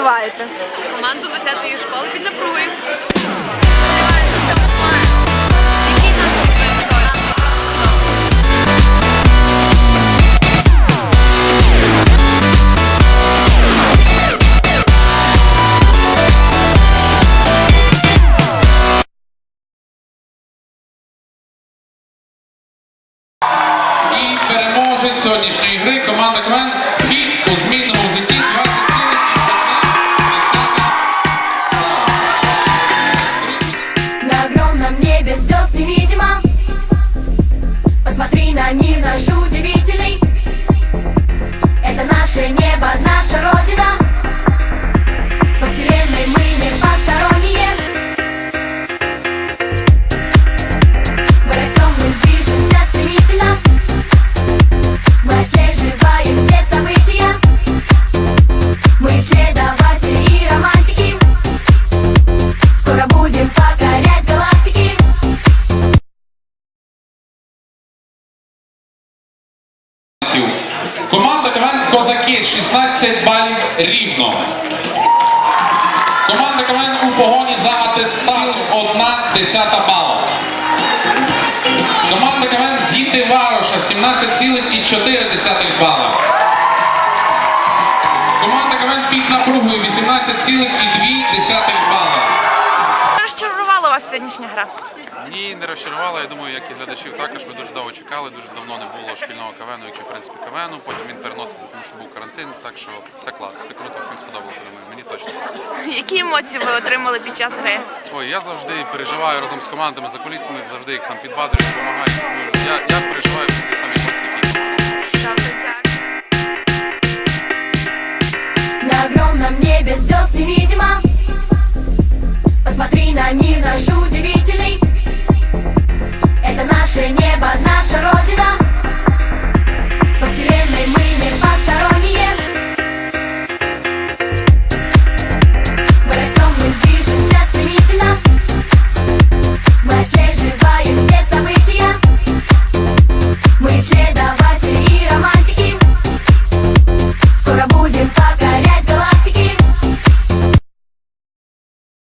вболіваєте? Команду 20-ї школи під напругою. І переможець сьогоднішньої гри команда КВН Команда КВН Козаки 16 балів рівно. Команда КВН у погоні за атестатом 1 десята бала. Команда КВН Діти Вароша 17,4 бала. Команда КВН під напругою 18,2 бала. Розчарувала вас сьогоднішня гра? Ні, не розчарувала. Я думаю, як і глядачів також. Ми дуже довго чекали, дуже давно не було шкільного КВНу, який в принципі КВНу. Потім він переносився, тому що був карантин. Так що все клас, все круто, всім сподобалося. Думаю, мені точно. Які емоції ви отримали під час гри? Ой, я завжди переживаю разом з командами за кулісами, завжди їх там підбадрюю, допомагаю. Я, я переживаю